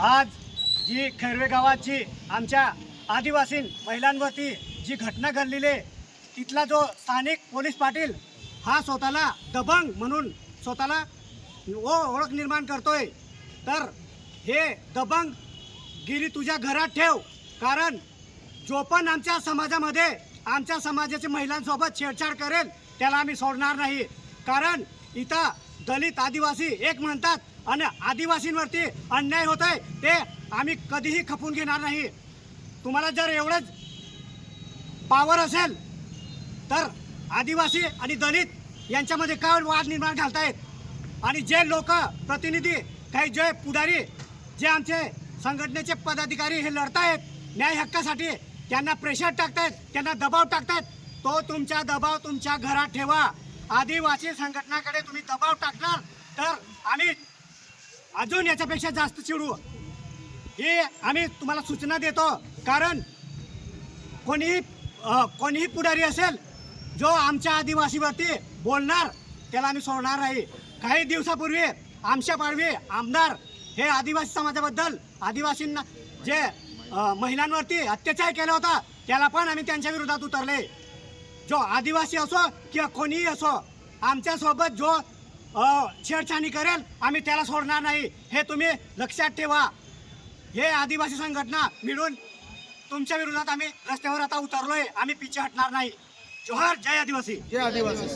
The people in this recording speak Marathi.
आज जी खैरवे गावाची आमच्या आदिवासी महिलांवरती जी घटना घडलेली आहे तिथला जो स्थानिक पोलीस पाटील हा स्वतःला दबंग म्हणून स्वतःला ओ ओळख निर्माण करतोय. तर हे दबंग गिरी तुझ्या घरात ठेव. कारण जो पण आमच्या समाजामध्ये आमच्या समाजाच्या महिलांसोबत छेडछाड करेल त्याला आम्ही सोडणार नाही. कारण इथं दलित आदिवासी एक म्हणतात आणि आदिवासींवरती अन्याय होत आहे ते आम्ही कधीही खपून घेणार नाही. तुम्हाला जर एवढंच पावर असेल तर आदिवासी आणि दलित यांच्यामध्ये काय वाद निर्माण घालतायत? आणि जे लोक प्रतिनिधी काही जे पुढारी जे आमचे संघटनेचे पदाधिकारी हे लढतायत न्याय हक्कासाठी त्यांना प्रेशर टाकतायत त्यांना दबाव टाकतायत तो तुमचा दबाव तुमच्या घरात ठेवा. आदिवासी संघटनाकडे तुम्ही दबाव टाकणार तर आम्ही अजून याच्यापेक्षा जास्त चिडू. हे आम्ही तुम्हाला सूचना देतो. कारण कोणीही कोणीही पुढारी असेल जो आमच्या आदिवासीवरती बोलणार त्याला आम्ही सोडणार नाही. काही दिवसापूर्वी आमच्या पाडवी आमदार हे आदिवासी समाजाबद्दल आदिवासींना जे महिलांवरती अत्याचार केला होता त्याला पण आम्ही त्यांच्या विरोधात उतरले. जो आदिवासी असो किंवा कोणीही असो आमच्यासोबत जो छेडछाणी करेल आम्ही त्याला सोडणार नाही. हे तुम्ही लक्षात ठेवा. हे आदिवासी संघटना मिळून तुमच्या विरोधात आम्ही रस्त्यावर आता उतरलोय. आम्ही पिछे हटणार नाही. जोहार. जय आदिवासी. जय आदिवासी.